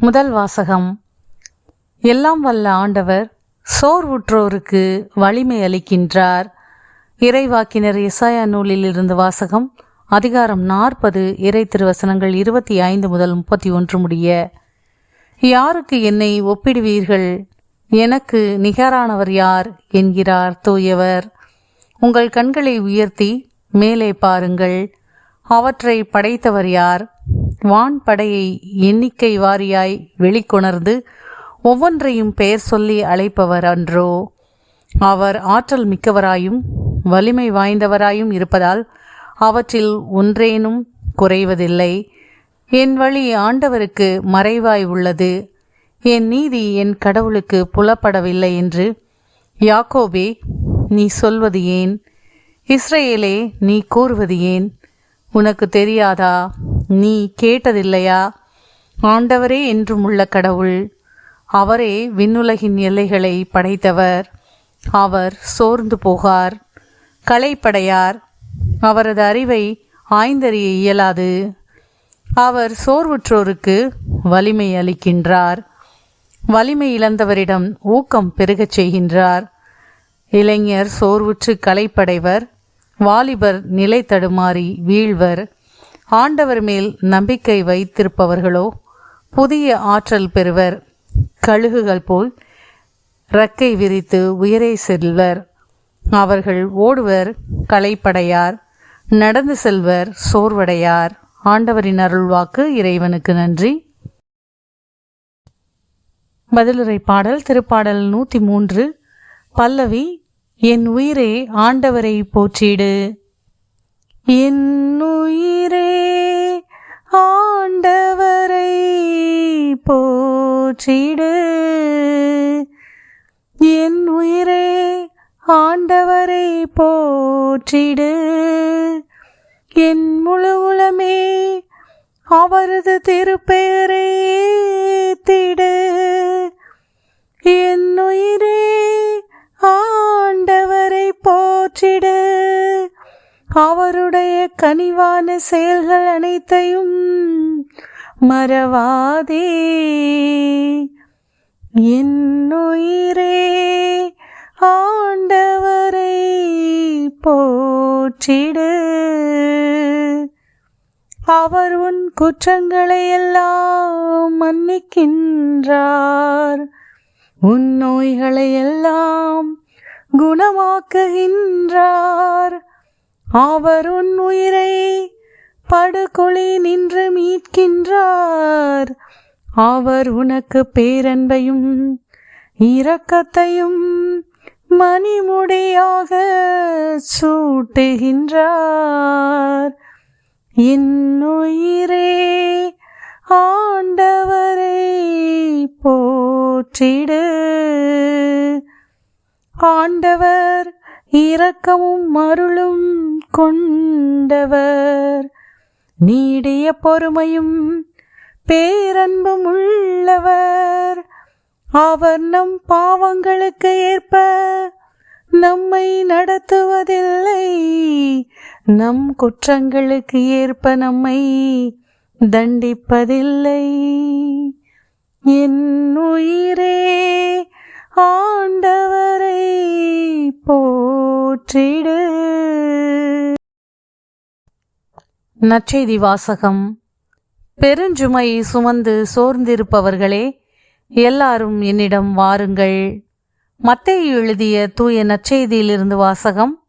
முதல் வாசகம். எல்லாம் வல்ல ஆண்டவர் சோர்வுற்றோருக்கு வலிமை அளிக்கின்றார். இறைவாக்கினர் இசாயா நூலில் இருந்து வாசகம் அதிகாரம் நாற்பது இறை திருவசனங்கள் இருபத்தி ஐந்து முதல் முப்பத்தி ஒன்று முடிய யாருக்கு என்னை ஒப்பிடுவீர்கள்? எனக்கு நிகரானவர் யார்? என்கிறார் தூயவர். உங்கள் கண்களை உயர்த்தி மேலே பாருங்கள். அவற்றை படைத்தவர் யார்? வான் படையை எண்ணிக்கை வாரியாய் வெளிக்கொணர்ந்து ஒவ்வொன்றையும் பெயர் சொல்லி அழைப்பவர் அன்றோ. அவர் ஆற்றல் மிக்கவராயும் வலிமை வாய்ந்தவராயும் இருப்பதால் அவற்றில் ஒன்றேனும் குறைவதில்லை. என் வழி ஆண்டவருக்கு மறைவாய் உள்ளது. என் நீதி என் கடவுளுக்கு புலப்படவில்லை என்று யாக்கோபே நீ சொல்வது ஏன்? இஸ்ரேலே நீ கூறுவது ஏன்? உனக்கு தெரியாதா? நீ கேட்டதில்லையா? ஆண்டவரே என்றும் உள்ள கடவுள் அவரே விண்ணுலகின் எல்லைகளை படைத்தவர். அவர் சோர்ந்து போகார் களைப்படையார். அவரது அறிவை ஆய்ந்தறிய இயலாது. அவர் சோர்வுற்றோருக்கு வலிமை அளிக்கின்றார். வலிமை இழந்தவரிடம் ஊக்கம் பெருகச் செய்கின்றார். இளைஞர் சோர்வுற்று களைப்படைவர் வாலிபர் நிலை தடுமாறி வீழ்வர். ஆண்டவர் மேல் நம்பிக்கை வைத்திருப்பவர்களோ புதிய ஆற்றல் பெறுவர். கழுகுகள் போல் ரக்கை விரித்து உயரே செல்வர். அவர்கள் ஓடுவர் களைப்படையார். நடந்து செல்வர் சோர்வடையார். ஆண்டவரின் அருள்வாக்கு இறைவனுக்கு நன்றி. பதிலுரை பாடல் திருப்பாடல் நூற்றி மூன்று பல்லவி என் உயிரே ஆண்டவரை போற்றிடு. என் உயிர் ஆண்டவரை போற்றிடு. என் உயிரே ஆண்டவரை போற்றிடு. என் முழு உளமே அவரது திருப்பெயரை திடு அவருடைய கனிவான செயல்கள் அனைத்தையும் மறவாதே. என்னுயிரே ஆண்டவரை போற்றிடு. அவர் உன் குற்றங்களை எல்லாம் மன்னிக்கின்றார். உன் நோய்களை எல்லாம் குணமாக்குகின்றார். அவர் உன் உயிரை படுகொலை நின்று மீட்கின்றார். அவர் உனக்கு பேரன்பையும் இரக்கத்தையும் மணிமுடியாக சூட்டுகின்றார். இன்னுயிரே ஆண்டவரை போற்றிடு. ஆண்டவர் இரக்கமும் அருளும் கொண்டவர். நீடிய பொறுமையும் பேரன்பும் உள்ளவர். அவர் நம் பாவங்களுக்கு ஏற்ப நம்மை நடத்துவதில்லை. நம் குற்றங்களுக்கு ஏற்ப நம்மை தண்டிப்பதில்லை. என் உயிரே ஆண்டவரை போற்றிடு. நற்செய்தி வாசகம் பெருஞ்சுமை சுமந்து சோர்ந்திருப்பவர்களே எல்லாரும் என்னிடம் வாருங்கள். மத்தேயு எழுதிய தூய நற்செய்தியிலிருந்து வாசகம்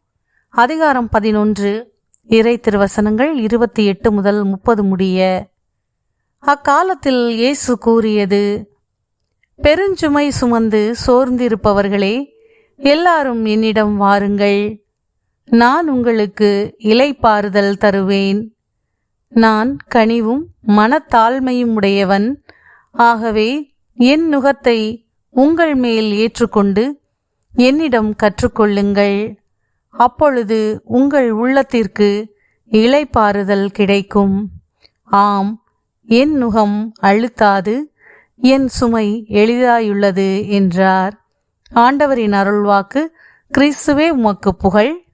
அதிகாரம் பதினொன்று இறை திருவசனங்கள் இருபத்தி எட்டு முதல் முப்பது முடிய. அக்காலத்தில் இயேசு கூறியது பெருஞ்சுமை சுமந்து சோர்ந்திருப்பவர்களே எல்லாரும் என்னிடம் வாருங்கள். நான் உங்களுக்கு இலைப்பாறுதல் தருவேன். நான் கனிவும் மனத்தாழ்மையும் உடையவன் ஆகவே என் நுகத்தை உங்கள் மேல் ஏற்றுக்கொண்டு என்னிடம் கற்றுக்கொள்ளுங்கள். அப்பொழுது உங்கள் உள்ளத்திற்கு இளைப்பாறுதல் கிடைக்கும். ஆம் என் நுகம் அழுத்தாது என் சுமை எளிதாயுள்ளது என்றார். ஆண்டவரின் அருள்வாக்கு கிறிஸ்துவே உமக்கு புகழ்.